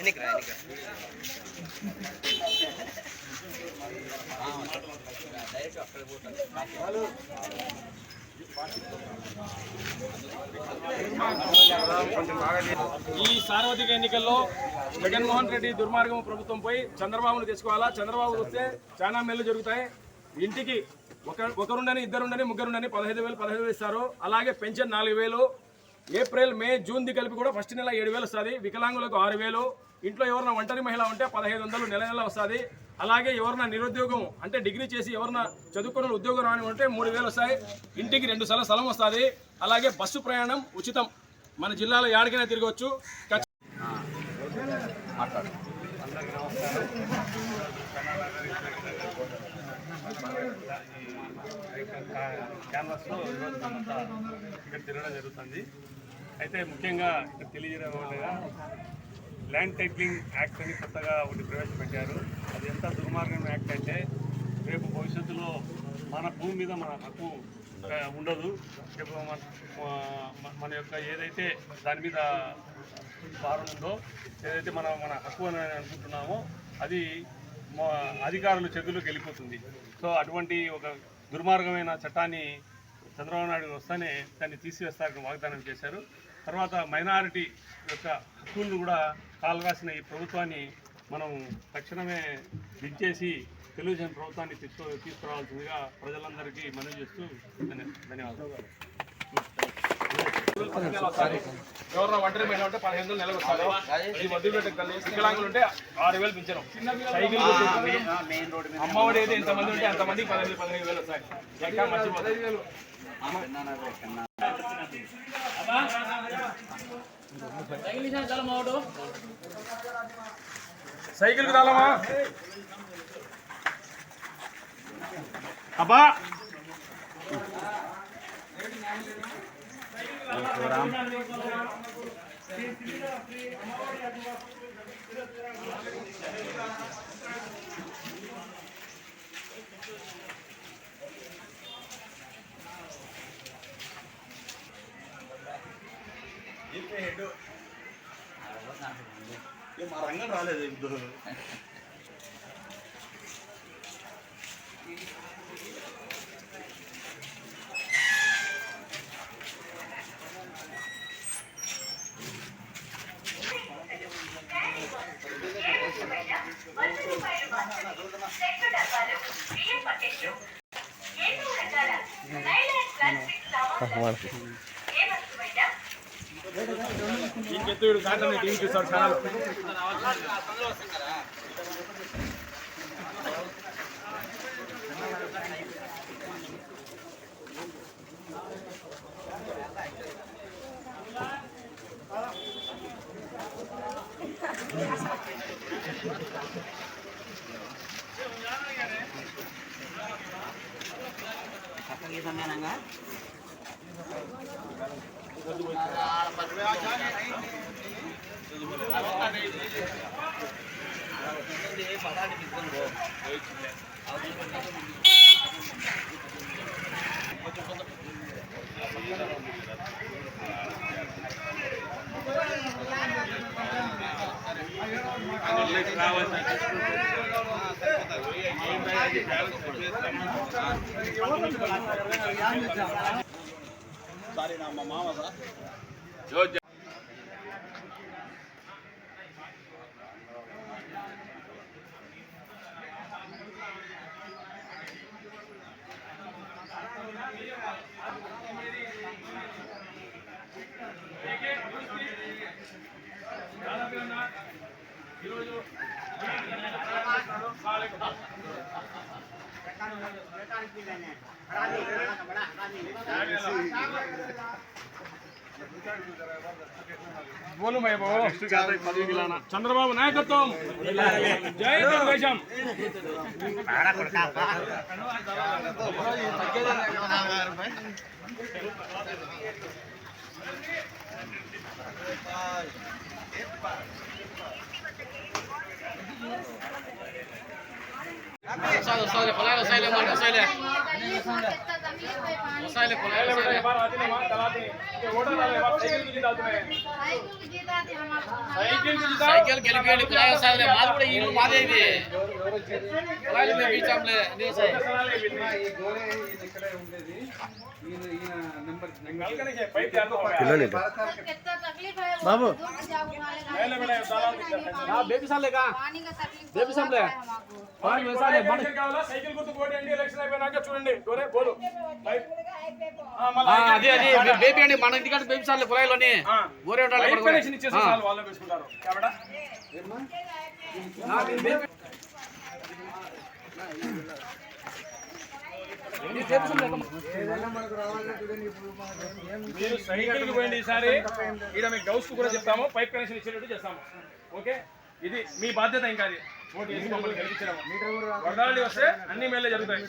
ఎన్నికరా ఎన్నికరా? Direct అక్కడ ఈ సార్వత్రిక ఎన్నికల్లో జగన్మోహన్ రెడ్డి దుర్మార్గం ప్రభుత్వంపై చంద్రబాబును తెచ్చుకోవాలా చంద్రబాబు వస్తే చాలా మేలు జరుగుతాయి. ఇంటికి ఒక ఒకరుండని ఇద్దరుండని ముగ్గురుండని పదహైదు వేలు పదహైదు వేలు ఇస్తారు. అలాగే పెన్షన్ నాలుగు వేలు. ఏప్రిల్ మే జూన్ ది కలిపి కూడా ఫస్ట్ నెల ఏడు వేలు వస్తుంది. వికలాంగులకు ఆరు వేలు. ఇంట్లో ఎవరైనా ఒంటరి మహిళ ఉంటే పదహైదు వందలు నెల నెల వస్తుంది. అలాగే ఎవరైనా నిరుద్యోగం అంటే డిగ్రీ చేసి ఎవరైనా చదువుకున్న ఉద్యోగం రాని ఉంటే మూడు వేలు వస్తాయి. ఇంటికి రెండు సార్లు స్థలం వస్తుంది. అలాగే బస్సు ప్రయాణం ఉచితం. మన జిల్లాలో యాడికైనా తిరగవచ్చు క్యాన్వాస్లో ఈరోజు ఇక్కడ తిరగడం జరుగుతుంది. అయితే ముఖ్యంగా ఇక్కడ తెలియజేయడం ల్యాండ్ టైటిలింగ్ యాక్ట్ అని కొత్తగా ఒకటి ప్రవేశపెట్టారు. అది ఎంత దుర్మార్గం యాక్ట్ అంటే రేపు భవిష్యత్తులో మన భూమి మీద మన హక్కు ఉండదు. రేపు మన మన- యొక్క ఏదైతే దాని మీద భారం ఉందో ఏదైతే మనం మన హక్కు అని అనుకుంటున్నామో అది మా అధికారుల చేతుల్లోకి వెళ్ళిపోతుంది. సో అటువంటి ఒక దుర్మార్గమైన చట్టాన్ని చంద్రబాబు నాయుడు వస్తేనే దాన్ని తీసివేస్తారని వాగ్దానం చేశారు. తర్వాత మైనారిటీ యొక్క హక్కులను కూడా కాలరాసిన ఈ ప్రభుత్వాన్ని మనం తక్షణమే దించేసి తెలుగుదేశం ప్రభుత్వాన్ని తీసుకో తీసుకురావాల్సిందిగా ప్రజలందరికీ మనవి చేస్తూ ధన్య- ధన్యవాదాలు. ఎవరైనా ఒంటరి ఉంటే పదిహేను వందలు నెలకు వస్తారు ఈ వదిలిపెట్టే తల్లి వికలాంగులు ఉంటే ఆరు వేలు పెంచడం సైకిల్. అమ్మఒడి అయితే ఎంతమంది ఉంటే అంతమందికి పదిహేను పదిహేను వేలు వస్తాయి. సైకిల్ మర్చిపోతాయి అబ్బా! రామ్ డబ్బాలు బియ్యం పకెట్లు ఎన్నో రకాల ఇంకెత్తు వీడు కాంటాన్ని టీం చూస్తాడు ఛానల్ சாரி நம்ம மாமா தான் బోలు మై चंद्रबाबु नायकत्व जय देश Thank you. సైకిల్ గెలిపేయండి కులాయి వస్తాయిలే మాది కూడా ఇల్లు మాదే ఇది కులాయిలు మేము ఇచ్చాంలే నీవు సాయి బాబు. బేబీ చూడండి. అదే అది బేబీ అండి మన ఇంటికంటే బేబీ సార్లు కులాయిలోని ఊరే ఉండాలి మీరు సైకిల్కి పోయింది ఈసారి. ఇక్కడ మీకు గౌస్ కూడా చెప్తాము. పైప్ కనెక్షన్ ఇచ్చేటట్టు చేస్తాము. ఓకే? ఇది మీ బాధ్యత ఇంకా అది. ఓటు వేసి మమ్మల్ని గెలిపించడం. వరదాలి వస్తే అన్ని మేలే జరుగుతాయి.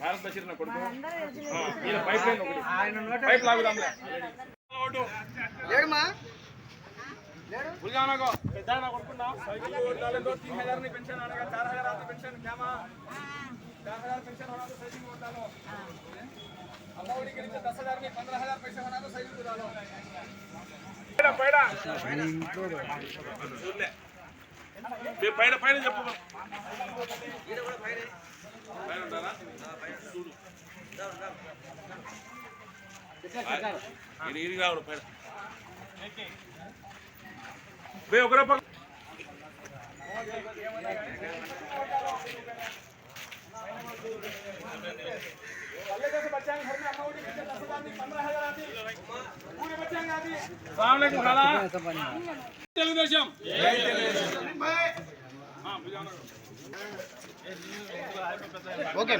భారత్ బషీర్ నా కొడుకు పైప్ లైన్ ఒకటి. పైప్ లాగుదాంలే. పైన పైన. చెప్పు. పైన. ఉంటారా చూడు ఇది ఇది రావడం పైన. बे ओकरा पक తెలుగుదేశం ఓకే